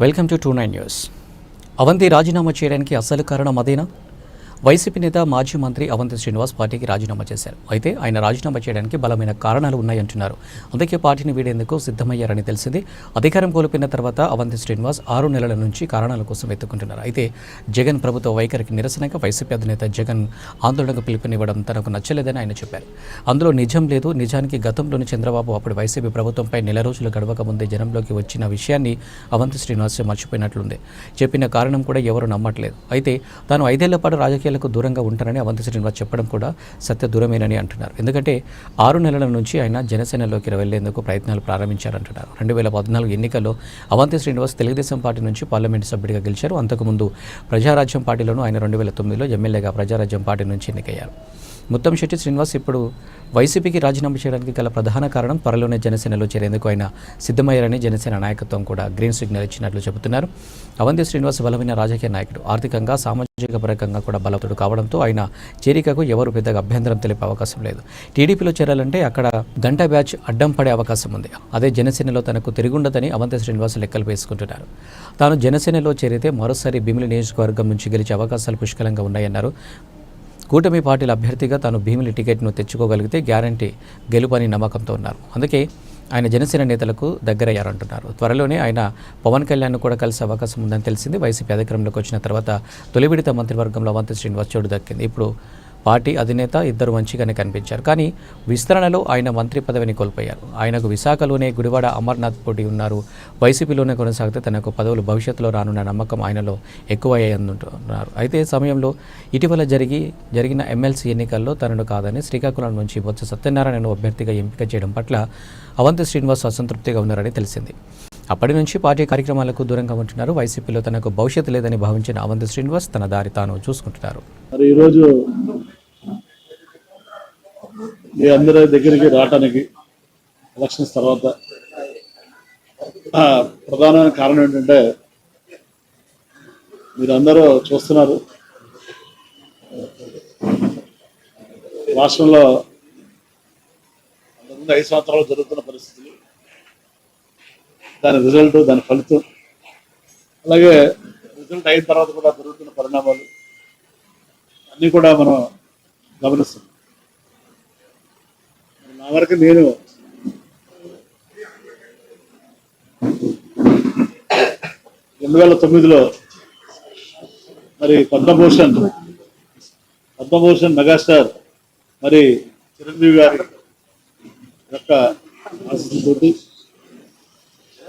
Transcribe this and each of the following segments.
Welcome to two nine news. Avanti రాజీనామా చేయడానికి అసలు కారణం అదేనా? వైసీపీ నేత మాజీ మంత్రి అవంతి శ్రీనివాస్ పార్టీకి రాజీనామా చేశారు. అయితే ఆయన రాజీనామా చేయడానికి బలమైన కారణాలు ఉన్నాయంటున్నారు. అందుకే పార్టీని వీడేందుకు సిద్ధమయ్యారని తెలిసింది. అధికారం కోల్పోయిన తర్వాత అవంతి శ్రీనివాస్ ఆరు నెలల నుంచి కారణాల కోసం వెతుక్కుంటున్నారు. అయితే జగన్ ప్రభుత్వ వైఖరికి నిరసనగా వైసీపీ అధినేత జగన్ ఆందోళనకు పిలుపునివ్వడం తనకు నచ్చలేదని ఆయన చెప్పారు. అందులో నిజం లేదు. నిజానికి గతంలోని చంద్రబాబు అప్పుడు వైసీపీ ప్రభుత్వంపై నెల రోజులు గడవక ముందే జనంలోకి వచ్చిన విషయాన్ని అవంతి శ్రీనివాస్ మర్చిపోయినట్లుంది. చెప్పిన కారణం కూడా ఎవరు నమ్మట్లేదు. అయితే తాను ఐదేళ్ళ పాటు రాజకీయ రాజకీయాలకు దూరంగా ఉంటారని అవంతి శ్రీనివాస్ చెప్పడం కూడా సత్య దూరమేనని అంటున్నారు. ఎందుకంటే ఆరు నెలల నుంచి ఆయన జనసేనలోకి వెళ్ళేందుకు ప్రయత్నాలు ప్రారంభించారంటున్నారు. రెండు వేల పద్నాలుగు ఎన్నికల్లో అవంతి శ్రీనివాస్ తెలుగుదేశం పార్టీ నుంచి పార్లమెంటు సభ్యుడిగా గెలిచారు. అంతకుముందు ప్రజారాజ్యం పార్టీలోనూ ఆయన రెండు వేల తొమ్మిదిలో ఎమ్మెల్యేగా ప్రజారాజ్యం పార్టీ నుంచి ఎన్నికయ్యారు. ముత్తంశెట్టి శ్రీనివాస్ ఇప్పుడు వైసీపీకి రాజీనామా చేయడానికి గల ప్రధాన కారణం త్వరలోనే జనసేనలో చేరేందుకు ఆయన సిద్ధమయ్యారని జనసేన నాయకత్వం కూడా గ్రీన్ సిగ్నల్ ఇచ్చినట్లు చెబుతున్నారు. అవంతి శ్రీనివాస్ బలమైన రాజకీయ నాయకుడు. ఆర్థికంగా సామాజిక పరంగా కూడా బలవుతుడు కావడంతో ఆయన చేరికకు ఎవరు పెద్దగా అభ్యంతరం తెలిపే అవకాశం లేదు. టీడీపీలో చేరాలంటే అక్కడ గంట బ్యాచ్ అడ్డం పడే అవకాశం ఉంది. అదే జనసేనలో తనకు తిరుగుండదని అవంతి శ్రీనివాస్ లెక్కలు వేసుకుంటున్నారు. తాను జనసేనలో చేరితే మరోసారి భీమిలి నియోజకవర్గం నుంచి గెలిచే అవకాశాలు పుష్కలంగా ఉన్నాయన్నారు. కూటమి పార్టీల అభ్యర్థిగా తాను భీమిలి టికెట్ను తెచ్చుకోగలిగితే గ్యారంటీ గెలుపని నమ్మకంతో ఉన్నారు. అందుకే ఆయన జనసేన నేతలకు దగ్గరయ్యారంటున్నారు. త్వరలోనే ఆయన పవన్ కళ్యాణ్ కూడా కలిసే అవకాశం ఉందని తెలిసింది. వైసీపీ అధికారంలోకి వచ్చిన తర్వాత తొలి విడత మంత్రివర్గంలో అవంతి శ్రీనివాస్ చోటు దక్కింది. ఇప్పుడు పార్టీ అధినేత ఇద్దరు మంచిగానే కనిపించారు. కానీ విస్తరణలో ఆయన మంత్రి పదవిని కోల్పోయారు. ఆయనకు విశాఖలోనే గుడివాడ అమర్నాథ్ పోటీ ఉన్నారు. వైసీపీలోనే కొనసాగితే తనకు పదవులు భవిష్యత్తులో రానున్న నమ్మకం ఆయనలో ఎక్కువయ్యంటున్నారు అయితే సమయంలో ఇటీవల జరిగి జరిగిన ఎమ్మెల్సీ ఎన్నికల్లో తనను కాదని శ్రీకాకుళం నుంచి బొత్స సత్యనారాయణను అభ్యర్థిగా ఎంపిక చేయడం పట్ల అవంతి శ్రీనివాస్ అసంతృప్తిగా ఉన్నారని తెలిసింది. అప్పటి నుంచి పార్టీ కార్యక్రమాలకు దూరంగా ఉంటున్నారు. వైసీపీలో తనకు భవిష్యత్తు లేదని భావించిన అవంతి శ్రీనివాస్ తన దారి తాను చూసుకుంటున్నారు. మరి ఈరోజు మీ అందరి దగ్గరికి రావటానికి ఎలక్షన్స్ తర్వాత ప్రధానమైన కారణం ఏంటంటే మీరందరూ చూస్తున్నారు. రాష్ట్రంలో ఐదు సంవత్సరాలు జరుగుతున్న పరిస్థితులు. దాని రిజల్ట్ దాని ఫలితం. అలాగే రిజల్ట్ అయిన తర్వాత కూడా జరుగుతున్న పరిణామాలు అన్నీ కూడా మనం గమనిస్తున్నాం నా వరకు నేను రెండు వేల తొమ్మిదిలో మరి పద్మభూషణ్ పద్మభూషణ్ మెగాస్టార్ మరి చిరంజీవి గారి యొక్క ఆశీస్సుతోటి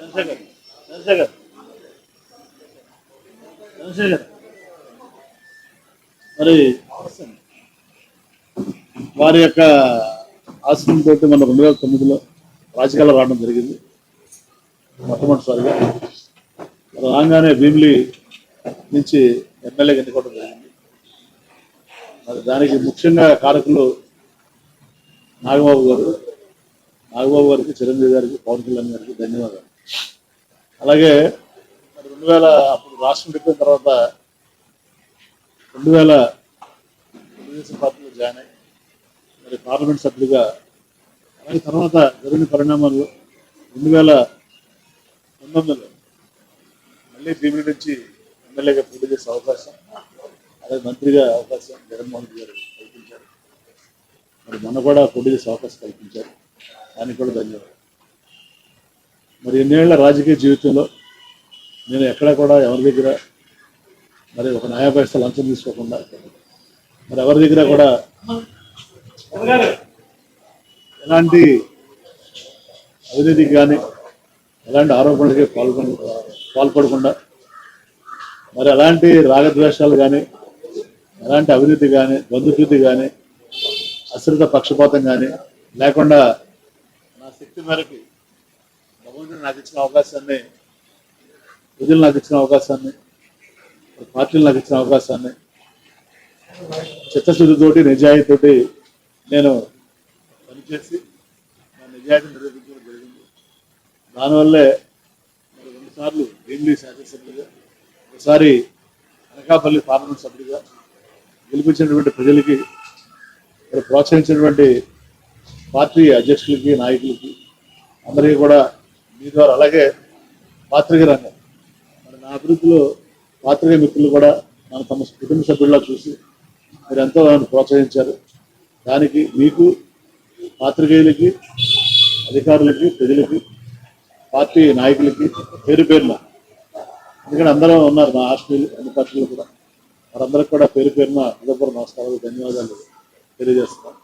చంద్రశేఖర్ చంద్రశేఖర్ చంద్రశేఖర్ మరి వారి యొక్క ఆశ్రమంతో మన రెండు వేల తొమ్మిదిలో రాజకీయాలు రావడం జరిగింది. మొట్టమొదటిసారిగా. రాగానే భీమిలి నుంచి ఎమ్మెల్యేగా ఎన్నుకోవడం జరిగింది. మరి దానికి ముఖ్యంగా కారకులు నాగబాబు గారు నాగబాబు గారికి చిరంజీవి గారికి పవన్ కళ్యాణ్ గారికి ధన్యవాదాలు. అలాగే మరి రెండు వేల అప్పుడు రాష్ట్రం విడిపోయిన తర్వాత రెండు వేల తెలుగుదేశం పార్టీలో జాయిన్ అయ్యి మరి పార్లమెంట్ సభ్యుడిగా అలాగే తర్వాత జరిగిన పరిణామాల్లో రెండు వేల పంతొమ్మిదిలో మళ్ళీ భీమిలి నుంచి ఎమ్మెల్యేగా పోటీ చేసే అవకాశం అలాగే మంత్రిగా అవకాశం జగన్మోహన్ రెడ్డి గారు కల్పించారు. మరి మొన్న కూడా పోటీ చేసే అవకాశం కల్పించారు. దానికి కూడా ధన్యవాదాలు. మరి ఎన్నేళ్ళ రాజకీయ జీవితంలో నేను ఎక్కడ కూడా ఎవరి దగ్గర మరి ఒక న్యాయ లంచం తీసుకోకుండా మరి ఎవరి దగ్గర కూడా ఎలాంటి అవినీతికి కానీ ఎలాంటి ఆరోపణలకి పాల్గొన పాల్పడకుండా మరి ఎలాంటి రాగద్వేషాలు కానీ ఎలాంటి అవినీతి కానీ బంధుప్రీతి కానీ అశ్రిత పక్షపాతం కానీ లేకుండా నా శక్తి మేరకు భగవంతుడు నాకు ఇచ్చిన అవకాశాన్ని ప్రజలు నాకు ఇచ్చిన అవకాశాన్ని పార్టీలు నాకు ఇచ్చిన అవకాశాన్ని చిత్తశుద్ధితోటి నిజాయితీతోటి నేను పనిచేసి నా నిజాయితీ నిరూపించడం జరిగింది. దానివల్లే మరి రెండుసార్లు భీమిలీ శాసనసభ్యుడిగా ఒకసారి అనకాపల్లి పార్లమెంట్ సభ్యుడిగా గెలిపించినటువంటి ప్రజలకి మరి ప్రోత్సహించినటువంటి పార్టీ అధ్యక్షులకి నాయకులకి అందరికీ కూడా మీ ద్వారా అలాగే పాత్రిక రంగం. మరి నా అభివృద్ధిలో పాత్రిక మిత్రులు కూడా మన తమ కుటుంబ సభ్యుల్లో చూసి మీరు ఎంతో నన్ను ప్రోత్సహించారు. దానికి మీకు పాత్రికేయులకి అధికారులకి ప్రజలకి పార్టీ నాయకులకి పేరు పేరున ఎందుకంటే అందరూ ఉన్నారు మా ఆశ్మీలు అన్ని పార్టీలు కూడా. వారందరికి కూడా పేరు పేరున హృదయపూర్వక నమస్కారాలు ధన్యవాదాలు తెలియజేస్తున్నాను